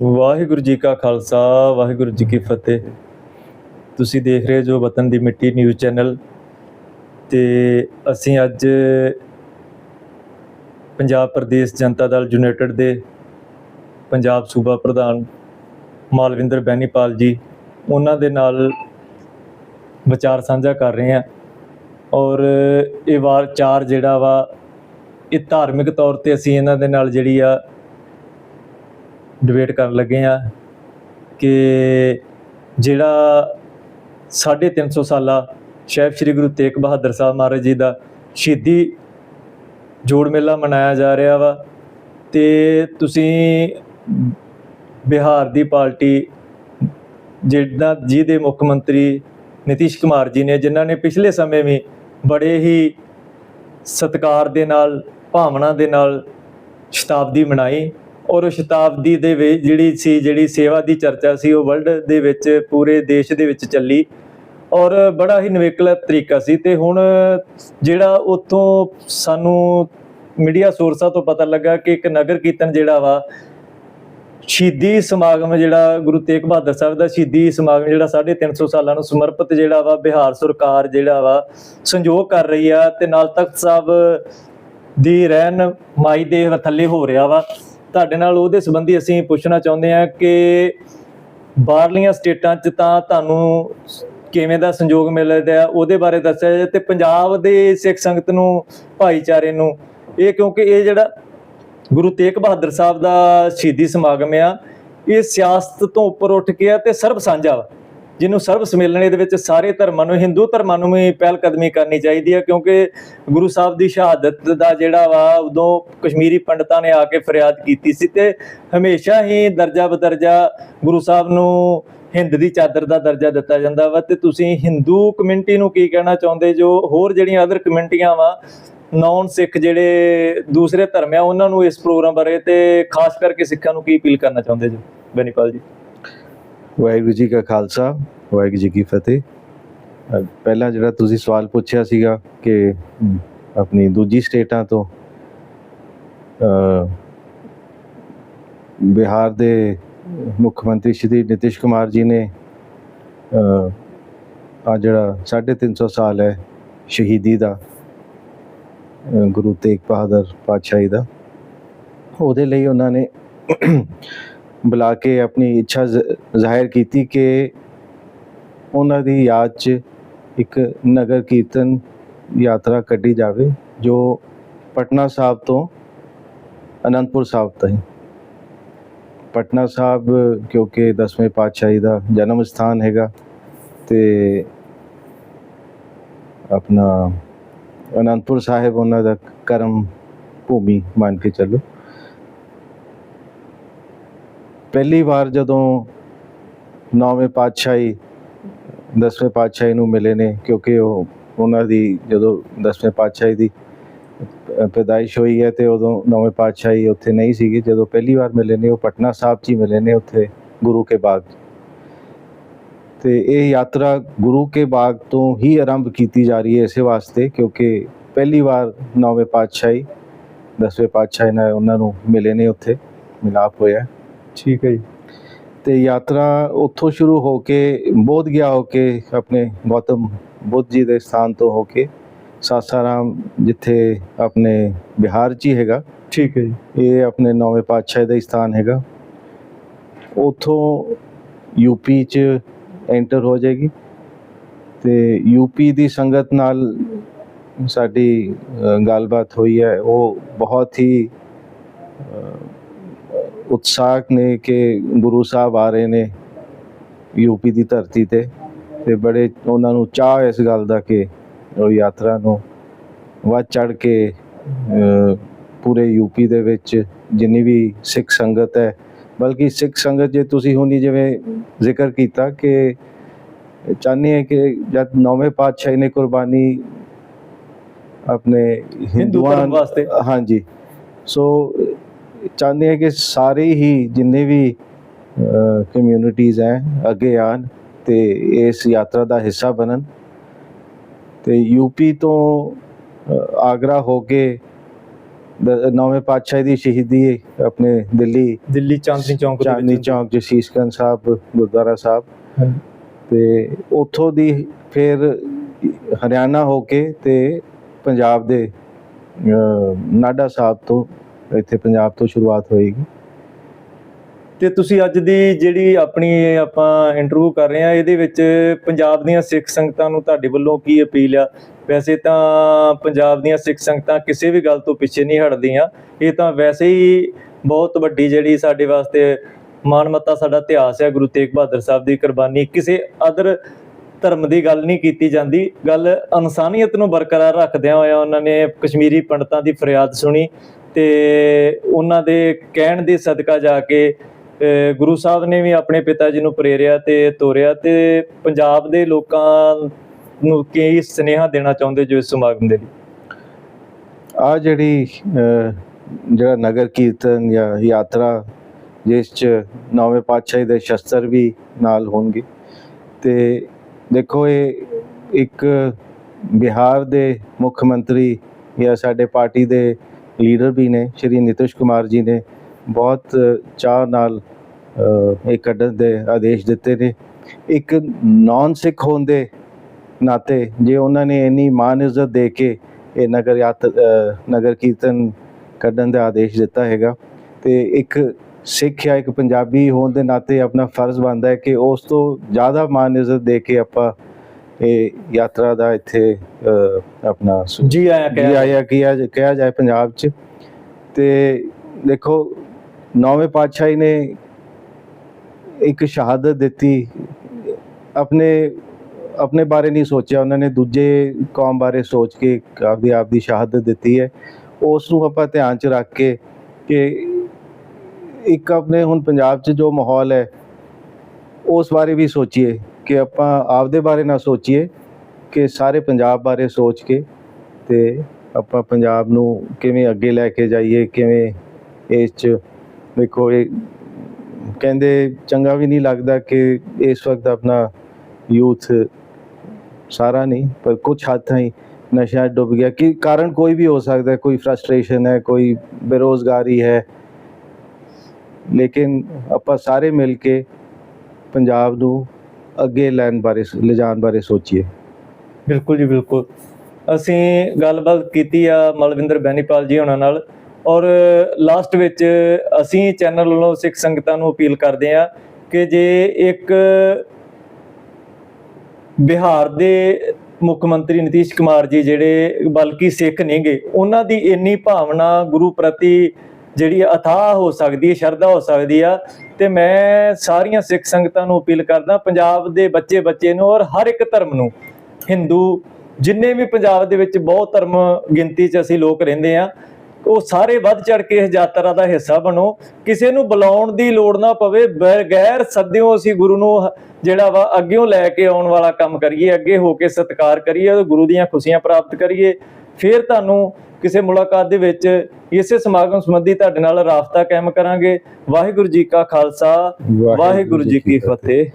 ਵਾਹਿਗੁਰੂ ਜੀ ਕਾ ਖਾਲਸਾ, ਵਾਹਿਗੁਰੂ ਜੀ ਕੀ ਫਤਿਹ। ਤੁਸੀਂ ਦੇਖ ਰਹੇ ਜੋ ਵਤਨ ਦੀ ਮਿੱਟੀ ਨਿਊਜ਼ ਚੈਨਲ ਤੇ ਅਸੀਂ ਅੱਜ ਪੰਜਾਬ ਪ੍ਰਦੇਸ਼ ਜਨਤਾ ਦਲ ਯੂਨਾਈਟਿਡ ਦੇ ਪੰਜਾਬ ਸੂਬਾ ਪ੍ਰਧਾਨ ਮਾਲਵਿੰਦਰ ਬੈਨੀਪਾਲ ਜੀ, ਉਹਨਾਂ ਦੇ ਨਾਲ ਵਿਚਾਰ ਸਾਂਝਾ ਕਰ ਰਹੇ ਹਾਂ। ਔਰ ਇਹ ਵਾਰ ਚਾਰ ਜਿਹੜਾ ਵਾ, ਇਹ ਧਾਰਮਿਕ ਤੌਰ ਤੇ ਅਸੀਂ ਇਹਨਾਂ ਦੇ ਨਾਲ ਜਿਹੜੀ ਆ ਡਿਬੇਟ ਕਰਨ ਲੱਗੇ ਆ ਕਿ ਜਿਹੜਾ 350 ਸਾਲਾ ਸ਼ਹਿਬ ਸ੍ਰੀ ਗੁਰੂ ਤੇਗ ਬਹਾਦਰ ਸਾਹਿਬ ਮਹਾਰਾਜ ਜੀ ਦਾ ਸ਼ਹੀਦੀ ਜੋੜ ਮੇਲਾ ਮਨਾਇਆ ਜਾ ਰਿਹਾ ਵਾ ਤੇ ਤੁਸੀਂ ਬਿਹਾਰ ਦੀ ਪਾਰਟੀ ਜਿਹੜਾ ਜਿਹਦੇ ਮੁੱਖ ਮੰਤਰੀ ਨਿਤੀਸ਼ ਕੁਮਾਰ ਜੀ ਨੇ, ਜਿਨ੍ਹਾਂ ਨੇ ਪਿਛਲੇ ਸਮੇਂ ਵੀ ਬੜੇ ਹੀ ਸਤਿਕਾਰ ਦੇ ਨਾਲ, ਭਾਵਨਾ ਦੇ ਨਾਲ ਸ਼ਤਾਬਦੀ ਮਨਾਈ ਔਰ ਸ਼ਤਾਬਦੀ ਦੇ ਵਿੱਚ ਜਿਹੜੀ ਸੀ, ਜਿਹੜੀ ਸੇਵਾ ਦੀ ਚਰਚਾ ਸੀ, ਉਹ ਵਰਲਡ ਦੇ ਵਿੱਚ, ਪੂਰੇ ਦੇਸ਼ ਦੇ ਵਿੱਚ ਚੱਲੀ। ਔਰ ਬੜਾ ਹੀ ਨਵੇਕਲਾ ਤਰੀਕਾ ਸੀ ਤੇ ਹੁਣ ਜਿਹੜਾ ਉਤੋਂ ਸਾਨੂੰ ਮੀਡੀਆ ਸੋਰਸਾਂ ਤੋਂ ਪਤਾ ਲੱਗਾ ਕਿ ਇੱਕ ਨਗਰ ਕੀਰਤਨ ਜਿਹੜਾ ਵਾ, ਸ਼ਹੀਦੀ ਸਮਾਗਮ ਜਿਹੜਾ ਗੁਰੂ ਤੇਗ ਬਹਾਦਰ ਸਾਹਿਬ ਦਾ ਸ਼ਹੀਦੀ ਸਮਾਗਮ ਜਿਹੜਾ 350 ਸਾਲਾਂ ਨੂੰ ਸਮਰਪਿਤ ਜਿਹੜਾ ਵਾ, ਬਿਹਾਰ ਸਰਕਾਰ ਜਿਹੜਾ ਵਾ, ਸੰਯੋਗ ਕਰ ਰਹੀ ਆ ਤੇ ਨਾਲ ਤਖਤ ਸਾਹਿਬ ਦੀ ਰਹਿਨ ਮਾਈ ਦੇ ਥੱਲੇ ਹੋ ਰਿਹਾ ਵਾ। ਤੁਹਾਡੇ ਨਾਲ ਉਹਦੇ ਸੰਬੰਧੀ ਅਸੀਂ ਪੁੱਛਣਾ ਚਾਹੁੰਦੇ ਹਾਂ ਕਿ ਬਾਹਰਲੀਆਂ ਸਟੇਟਾਂ 'ਚ ਤਾਂ ਤੁਹਾਨੂੰ ਕਿਵੇਂ ਦਾ ਸੰਯੋਗ ਮਿਲ ਰਿਹਾ ਉਹਦੇ ਬਾਰੇ ਦੱਸਿਆ ਜਾਏ ਤੇ ਪੰਜਾਬ ਦੇ ਸਿੱਖ ਸੰਗਤ ਨੂੰ, ਭਾਈਚਾਰੇ ਨੂੰ, ਇਹ ਕਿਉਂਕਿ ਇਹ ਜਿਹੜਾ ਗੁਰੂ ਤੇਗ ਬਹਾਦਰ ਸਾਹਿਬ ਦਾ ਸ਼ਹੀਦੀ ਸਮਾਗਮ ਆ, ਇਹ ਸਿਆਸਤ ਤੋਂ ਉੱਪਰ ਉੱਠ ਕੇ ਆ ਤੇ ਸਰਬ ਸਾਂਝਾ ਵਾ। ਜਿਹਨੂੰ ਸਰਬ ਸਮੇਲਨ ਇਹਦੇ ਵਿੱਚ ਸਾਰੇ ਧਰਮਾਂ ਨੂੰ, ਹਿੰਦੂ ਧਰਮਾਂ ਨੂੰ ਵੀ ਪਹਿਲ ਕਦਮੀ ਕਰਨੀ ਚਾਹੀਦੀ ਹੈ, ਕਿਉਂਕਿ ਗੁਰੂ ਸਾਹਿਬ ਦੀ ਸ਼ਹਾਦਤ ਦਾ ਜਿਹੜਾ ਵਾ, ਉਦੋਂ ਕਸ਼ਮੀਰੀ ਪੰਡਤਾਂ ਨੇ ਆ ਕੇ ਫਰਿਆਦ ਕੀਤੀ ਸੀ ਤੇ ਹਮੇਸ਼ਾ ਹੀ ਦਰਜਾ ਬਦਰਜਾ ਗੁਰੂ ਸਾਹਿਬ ਨੂੰ ਹਿੰਦ ਦੀ ਚਾਦਰ ਦਾ ਦਰਜਾ ਦਿੱਤਾ ਜਾਂਦਾ ਵਾ। ਤੇ ਤੁਸੀਂ ਹਿੰਦੂ ਕਮਿਊਨਿਟੀ ਨੂੰ ਕੀ ਕਹਿਣਾ ਚਾਹੁੰਦੇ ਜੋ ਹੋਰ ਜਿਹੜੀਆਂ ਅਦਰ ਕਮਿਊਨਿਟੀਆਂ ਵਾ ਨੌਨ ਸਿੱਖ ਜਿਹੜੇ ਦੂਸਰੇ ਧਰਮ ਆ, ਉਹਨਾਂ ਨੂੰ ਇਸ ਪ੍ਰੋਗਰਾਮ ਬਾਰੇ ਤੇ ਖਾਸ ਕਰਕੇ ਸਿੱਖਾਂ ਨੂੰ ਕੀ ਅਪੀਲ ਕਰਨਾ ਚਾਹੁੰਦੇ ਜੀ? ਬੈਨੀਪਾਲ ਜੀ। ਵਾਹਿਗੁਰੂ ਜੀ ਕਾ ਖਾਲਸਾ ਵਾਹਿਗੁਰੂ ਜੀ ਕੀ ਫਤਿਹ। ਪਹਿਲਾਂ ਜਿਹੜਾ ਤੁਸੀਂ ਸਵਾਲ ਪੁੱਛਿਆ ਸੀਗਾ ਕਿ ਆਪਣੀ ਦੂਜੀ ਸਟੇਟਾਂ ਤੋਂ ਅ, ਬਿਹਾਰ ਦੇ ਮੁੱਖ ਮੰਤਰੀ ਸ਼੍ਰੀ ਨਿਤਿਸ਼ ਕੁਮਾਰ ਜੀ ਨੇ ਆ ਜਿਹੜਾ 350 ਸਾਲ ਹੈ ਸ਼ਹੀਦੀ ਦਾ ਗੁਰੂ ਤੇਗ ਬਹਾਦਰ ਪਾਤਸ਼ਾਹੀ ਦਾ ਉਹਦੇ ਲਈ ਉਹਨਾਂ ਨੇ ਬੁਲਾ ਕੇ ਆਪਣੀ ਇੱਛਾ ਜ਼ਾਹਿਰ ਕੀਤੀ ਕਿ ਉਹਨਾਂ ਦੀ ਯਾਦ 'ਚ ਇੱਕ ਨਗਰ ਕੀਰਤਨ ਯਾਤਰਾ ਕੱਢੀ ਜਾਵੇ, ਜੋ ਪਟਨਾ ਸਾਹਿਬ ਤੋਂ ਅਨੰਦਪੁਰ ਸਾਹਿਬ ਤਾਈਂ। ਪਟਨਾ ਸਾਹਿਬ, ਕਿਉਂਕਿ 10ਵੇਂ ਪਾਤਸ਼ਾਹੀ ਦਾ ਜਨਮ ਸਥਾਨ ਹੈਗਾ ਤੇ ਆਪਣਾ ਅਨੰਦਪੁਰ ਸਾਹਿਬ, ਉਹਨਾਂ ਦਾ ਕਰਮ ਭੂਮੀ ਮੰਨ ਕੇ ਚੱਲੋ। ਪਹਿਲੀ ਵਾਰ ਜਦੋਂ ਨੌਵੇਂ ਪਾਤਸ਼ਾਹੀ, ਦਸਵੇਂ ਪਾਤਸ਼ਾਹੀ ਨੂੰ ਮਿਲੇ ਨੇ, ਕਿਉਂਕਿ ਉਹ ਉਹਨਾਂ ਦੀ ਜਦੋਂ ਦਸਵੇਂ ਪਾਤਸ਼ਾਹੀ ਦੀ ਪੈਦਾਇਸ਼ ਹੋਈ ਹੈ ਤੇ ਉਦੋਂ ਨੌਵੇਂ ਪਾਤਸ਼ਾਹੀ ਉੱਥੇ ਨਹੀਂ ਸੀਗੇ, ਜਦੋਂ ਪਹਿਲੀ ਵਾਰ ਮਿਲੇ ਨੇ, ਉਹ ਪਟਨਾ ਸਾਹਿਬ 'ਚ ਹੀ ਮਿਲੇ ਨੇ ਉੱਥੇ ਗੁਰੂ ਕੇ ਬਾਗ 'ਚ। ਤੇ ਇਹ ਯਾਤਰਾ ਗੁਰੂ ਕੇ ਬਾਗ ਤੋਂ ਹੀ ਆਰੰਭ ਕੀਤੀ ਜਾ ਰਹੀ ਹੈ ਇਸੇ ਵਾਸਤੇ, ਕਿਉਂਕਿ ਪਹਿਲੀ ਵਾਰ ਨੌਵੇਂ ਪਾਤਸ਼ਾਹੀ, ਦਸਵੇਂ ਪਾਤਸ਼ਾਹੀ ਨਾਲ ਉਹਨਾਂ ਨੂੰ ਮਿਲੇ ਨੇ ਉੱਥੇ, ਮਿਲਾਪ ਹੋਇਆ ਠੀਕ ਹੈ ਜੀ। ਤੇ ਯਾਤਰਾ ਉੱਥੋਂ ਸ਼ੁਰੂ ਹੋ ਕੇ ਬੋਧ ਗਿਆ ਹੋ ਕੇ ਆਪਣੇ ਗੌਤਮ ਬੁੱਧ ਜੀ ਦੇ ਸਥਾਨ ਤੋਂ ਹੋ ਕੇ ਸਾਸਾਰਾਮ ਜਿੱਥੇ ਆਪਣੇ ਬਿਹਾਰ 'ਚ ਹੀ ਹੈਗਾ। ਠੀਕ ਹੈ ਜੀ। ਇਹ ਆਪਣੇ ਨੌਵੇਂ ਪਾਤਸ਼ਾਹ ਦਾ ਹੀ ਸਥਾਨ ਹੈਗਾ। ਉਥੋਂ ਯੂਪੀ 'ਚ ਐਂਟਰ ਹੋ ਜਾਏਗੀ। ਤੇ ਯੂਪੀ ਦੀ ਸੰਗਤ ਨਾਲ ਸਾਡੀ ਅ, ਗੱਲਬਾਤ ਹੋਈ ਹੈ। ਉਹ ਬਹੁਤ ਹੀ ਅ, ਉਤਸ਼ਾਹਕ ਨੇ ਕਿ ਗੁਰੂ ਸਾਹਿਬ ਆ ਰਹੇ ਨੇ ਯੂਪੀ ਦੀ ਧਰਤੀ ਤੇ ਤੇ ਬੜੇ ਉਹਨਾਂ ਨੂੰ ਚਾਹ ਇਸ ਗੱਲ ਦਾ ਕਿ ਉਹ ਯਾਤਰਾ ਨੂੰ ਵੱਧ ਚੜ ਕੇ ਪੂਰੇ ਯੂਪੀ ਦੇ ਵਿੱਚ ਜਿੰਨੀ ਵੀ ਸਿੱਖ ਸੰਗਤ ਹੈ ਬਲਕਿ ਸਿੱਖ ਸੰਗਤ ਜੇ ਤੁਸੀਂ ਹੁਣੀ ਜਿਵੇਂ ਜ਼ਿਕਰ ਕੀਤਾ ਕਿ ਚਾਹੁੰਦੇ ਹੈ ਕਿ ਜਦ ਨੌਵੇਂ ਪਾਤਸ਼ਾਹ ਨੇ ਕੁਰਬਾਨੀ ਆਪਣੇ ਹਿੰਦੂ ਹਿੰਦੂਆਂ ਵਾਸਤੇ। ਹਾਂਜੀ ਸੋ ਚਾਹੁੰਦੇ ਹੈ ਕਿ ਸਾਰੇ ਹੀ ਜਿੰਨੇ ਵੀ ਕਮਿਊਨਿਟੀਜ਼ ਹੈ ਅੱਗੇ ਆਣ ਤੇ ਇਸ ਯਾਤਰਾ ਦਾ ਹਿੱਸਾ ਬਣਨ। ਤੇ ਯੂਪੀ ਤੋਂ ਆਗਰਾ ਹੋ ਕੇ ਨੌਵੇਂ ਪਾਤਸ਼ਾਹ ਦੀ ਸ਼ਹੀਦੀ ਆਪਣੇ ਦਿੱਲੀ ਦਿੱਲੀ ਚਾਂਦਨੀ ਚੌਂਕ ਦੇ ਚਾਂਦਨੀ ਚੌਕ ਚ ਸ਼ੀਸ਼ਗੰਜ ਸਾਹਿਬ ਗੁਰਦੁਆਰਾ ਸਾਹਿਬ। ਤੇ ਉੱਥੋਂ ਦੀ ਫਿਰ ਹਰਿਆਣਾ ਹੋ ਕੇ ਤੇ ਪੰਜਾਬ ਦੇ ਨਾਢਾ ਸਾਹਿਬ ਤੋਂ ਇੱਥੇ ਪੰਜਾਬ ਤੋਂ ਸ਼ੁਰੂਆਤ ਹੋਏਗੀ। ਤੇ ਤੁਸੀਂ ਅੱਜ ਦੀ ਜਿਹੜੀ ਆਪਣੀ ਆਪਾਂ ਇੰਟਰਵਿਊ ਕਰ ਰਹੇ ਆ ਇਹਦੇ ਵਿੱਚ ਪੰਜਾਬ ਦੀਆਂ ਸਿੱਖ ਸੰਗਤਾਂ ਨੂੰ ਤੁਹਾਡੇ ਵੱਲੋਂ ਕੀ ਅਪੀਲ ਆ? ਵੈਸੇ ਤਾਂ ਪੰਜਾਬ ਦੀਆਂ ਸਿੱਖ ਸੰਗਤਾਂ ਕਿਸੇ ਵੀ ਗੱਲ ਤੋਂ ਪਿੱਛੇ ਨਹੀਂ ਹਟਦੀਆਂ। ਇਹ ਤਾਂ ਵੈਸੇ ਹੀ ਬਹੁਤ ਵੱਡੀ ਜਿਹੜੀ ਸਾਡੇ ਵਾਸਤੇ ਮਾਨਮੱਤਾ ਸਾਡਾ ਇਤਿਹਾਸ ਹੈ ਗੁਰੂ ਤੇਗ ਬਹਾਦਰ ਸਾਹਿਬ ਦੀ ਕੁਰਬਾਨੀ। ਕਿਸੇ ਅਦਰ ਧਰਮ ਦੀ ਗੱਲ ਨਹੀਂ ਕੀਤੀ ਜਾਂਦੀ। ਗੱਲ ਇਨਸਾਨੀਅਤ ਨੂੰ ਬਰਕਰਾਰ ਰੱਖਦਿਆਂ ਹੋਇਆ ਉਹਨਾਂ ਨੇ ਕਸ਼ਮੀਰੀ ਪੰਡਤਾਂ ਦੀ ਫਰਿਆਦ ਸੁਣੀ। ਤੇ ਉਹਨਾਂ ਦੇ ਕਹਿਣ ਦੇ ਸਦਕਾ ਜਾ ਕੇ ਗੁਰੂ ਸਾਹਿਬ ਨੇ ਵੀ ਆਪਣੇ ਪਿਤਾ ਜੀ ਨੂੰ ਪ੍ਰੇਰਿਆ ਤੇ ਤੋਰਿਆ ਤੇ ਪੰਜਾਬ ਦੇ ਲੋਕਾਂ ਨੂੰ ਕੀ ਸੁਨੇਹਾ ਦੇਣਾ ਚਾਹੁੰਦੇ ਜੋ ਇਸ ਸਮਾਗਮ ਦੇ ਲਈ? ਆ ਜਿਹੜੀ ਜਿਹੜਾ ਨਗਰ ਕੀਰਤਨ ਜਾਂ ਯਾਤਰਾ, ਜਿਸ ਚ ਨੌਵੇਂ ਪਾਤਸ਼ਾਹੀ ਦੇ ਸ਼ਸਤਰ ਵੀ ਨਾਲ ਹੋਣਗੇ। ਤੇ ਦੇਖੋ, ਇਹ ਇੱਕ ਬਿਹਾਰ ਦੇ ਮੁੱਖ ਮੰਤਰੀ ਜਾਂ ਸਾਡੇ ਪਾਰਟੀ ਦੇ ਲੀਡਰ ਵੀ ਨੇ, ਸ਼੍ਰੀ ਨਿਤਿਸ਼ ਕੁਮਾਰ ਜੀ ਨੇ ਬਹੁਤ ਚਾਹ ਨਾਲ ਇਹ ਕੱਢਣ ਦੇ ਆਦੇਸ਼ ਦਿੱਤੇ ਨੇ। ਇੱਕ ਨਾਨ ਸਿੱਖ ਹੋਣ ਦੇ ਨਾਤੇ ਜੇ ਉਹਨਾਂ ਨੇ ਇੰਨੀ ਮਾਨ ਇੱਜ਼ਤ ਦੇ ਕੇ ਇਹ ਨਗਰ ਯਾਤ ਨਗਰ ਕੀਰਤਨ ਕੱਢਣ ਦਾ ਆਦੇਸ਼ ਦਿੱਤਾ ਹੈਗਾ, ਤੇ ਇੱਕ ਸਿੱਖ ਜਾਂ ਇੱਕ ਪੰਜਾਬੀ ਹੋਣ ਦੇ ਨਾਤੇ ਆਪਣਾ ਫਰਜ਼ ਬਣਦਾ ਹੈ ਕਿ ਉਸ ਤੋਂ ਜ਼ਿਆਦਾ ਮਾਨ ਇੱਜ਼ਤ ਦੇ ਕੇ ਆਪਾਂ ਇਹ ਯਾਤਰਾ ਦਾ ਇੱਥੇ ਆਪਣਾ ਜੀ ਆਇਆ ਜੀ ਕਹਿ ਆਇਆ ਕਿਹਾ ਕਿਹਾ ਜਾਏ ਪੰਜਾਬ 'ਚ। ਤੇ ਦੇਖੋ ਨੌਵੇਂ ਪਾਤਸ਼ਾਹੀ ਨੇ ਇੱਕ ਸ਼ਹਾਦਤ ਦਿੱਤੀ। ਆਪਣੇ ਆਪਣੇ ਬਾਰੇ ਨਹੀਂ ਸੋਚਿਆ ਉਹਨਾਂ ਨੇ ਦੂਜੇ ਕੌਮ ਬਾਰੇ ਸੋਚ ਕੇ ਆਪਦੀ ਆਪ ਦੀ ਸ਼ਹਾਦਤ ਦਿੱਤੀ ਹੈ। ਉਸ ਨੂੰ ਆਪਾਂ ਧਿਆਨ 'ਚ ਰੱਖ ਕੇ ਕਿ ਇੱਕ ਆਪਣੇ ਹੁਣ ਪੰਜਾਬ 'ਚ ਜੋ ਮਾਹੌਲ ਹੈ ਉਸ ਬਾਰੇ ਵੀ ਸੋਚੀਏ। ਕਿ ਆਪਾਂ ਆਪਦੇ ਬਾਰੇ ਨਾ ਸੋਚੀਏ, ਕਿ ਸਾਰੇ ਪੰਜਾਬ ਬਾਰੇ ਸੋਚ ਕੇ ਤੇ ਆਪਾਂ ਪੰਜਾਬ ਨੂੰ ਕਿਵੇਂ ਅੱਗੇ ਲੈ ਕੇ ਜਾਈਏ, ਕਿਵੇਂ ਇਸ 'ਚ ਦੇਖੋ ਇਹ ਕਹਿੰਦੇ ਚੰਗਾ ਵੀ ਨਹੀਂ ਲੱਗਦਾ ਕਿ ਇਸ ਵਕਤ ਆਪਣਾ ਯੂਥ ਸਾਰਾ ਨਹੀਂ, ਪਰ ਕੁਝ ਹੱਦ ਤਾਈਂ ਨਸ਼ਾ ਡੁੱਬ ਗਿਆ। ਕਿ ਕਾਰਨ ਕੋਈ ਵੀ ਹੋ ਸਕਦਾ ਹੈ ਕੋਈ ਫਰਸਟ੍ਰੇਸ਼ਨ ਹੈ, ਕੋਈ ਬੇਰੋਜ਼ਗਾਰੀ ਹੈ। ਲੇਕਿਨ ਆਪਾਂ ਸਾਰੇ ਮਿਲ ਕੇ ਪੰਜਾਬ ਨੂੰ ਅੱਗੇ ਲੈਣ ਬਾਰੇ ਲਿਜਾਣ ਬਾਰੇ ਸੋਚੀਏ। ਬਿਲਕੁਲ ਜੀ, ਬਿਲਕੁਲ। ਅਸੀਂ ਗੱਲਬਾਤ ਕੀਤੀ ਆ ਮਲਵਿੰਦਰ ਬੈਨੀਪਾਲ ਜੀ ਉਹਨਾਂ ਨਾਲ ਔਰ ਲਾਸਟ ਵਿੱਚ ਅਸੀਂ ਚੈਨਲ ਵੱਲੋਂ ਸਿੱਖ ਸੰਗਤਾਂ ਨੂੰ ਅਪੀਲ ਕਰਦੇ ਆ ਕਿ ਜੇ ਇੱਕ ਬਿਹਾਰ ਦੇ ਮੁੱਖ ਮੰਤਰੀ ਨਿਤੀਸ਼ ਕੁਮਾਰ ਜੀ ਜਿਹੜੇ ਬਲਕਿ ਸਿੱਖ ਨਹੀਂਗੇ ਉਹਨਾਂ ਦੀ ਇੰਨੀ ਭਾਵਨਾ ਗੁਰੂ ਪ੍ਰਤੀ ਜਿਹੜੀ ਅਥਾਹ ਹੋ ਸਕਦੀ ਹੈ, ਸ਼ਰਧਾ ਹੋ ਸਕਦੀ ਆ, ਤੇ ਮੈਂ ਸਾਰੀਆਂ ਸਿੱਖ ਸੰਗਤਾਂ ਨੂੰ ਅਪੀਲ ਕਰਦਾ, ਪੰਜਾਬ ਦੇ ਬੱਚੇ ਬੱਚੇ ਨੂੰ ਔਰ ਹਰ ਇੱਕ ਧਰਮ ਨੂੰ, ਹਿੰਦੂ, ਜਿੰਨੇ ਵੀ ਪੰਜਾਬ ਦੇ ਵਿੱਚ ਬਹੁਤ ਧਰਮ ਗਿਣਤੀ 'ਚ ਅਸੀਂ ਲੋਕ ਰਹਿੰਦੇ ਆ, ਉਹ ਸਾਰੇ ਵੱਧ ਚੜ ਕੇ ਇਸ ਯਾਤਰਾ ਦਾ ਹਿੱਸਾ ਬਣੋ, ਕਿਸੇ ਨੂੰ ਬੁਲਾਉਣ ਦੀ ਲੋੜ ਨਾ ਪਵੇ ਬਗੈਰ ਸੱਦਿਓ ਅਸੀਂ ਗੁਰੂ ਨੂੰ ਜਿਹੜਾ ਵਾ ਅੱਗੇੋਂ ਲੈ ਕੇ ਆਉਣ ਵਾਲਾ ਕੰਮ ਕਰੀਏ, ਅੱਗੇ ਹੋ ਕੇ ਸਤਿਕਾਰ ਕਰੀਏ ਤੇ ਗੁਰੂ ਦੀਆਂ ਖੁਸ਼ੀਆਂ ਪ੍ਰਾਪਤ ਕਰੀਏ ਫਿਰ ਤੁਹਾਨੂੰ ਕਿਸੇ ਮੁਲਾਕਾਤ ਦੇ ਵਿੱਚ ਇਸੇ ਸਮਾਗਮ ਸੰਬੰਧੀ ਤੁਹਾਡੇ ਨਾਲ ਰਾਬਤਾ ਕਾਇਮ ਕਰਾਂਗੇ। ਵਾਹਿਗੁਰੂ ਜੀ ਕਾ ਖਾਲਸਾ ਵਾਹਿਗੁਰੂ ਜੀ ਕੀ ਫਤਿਹ।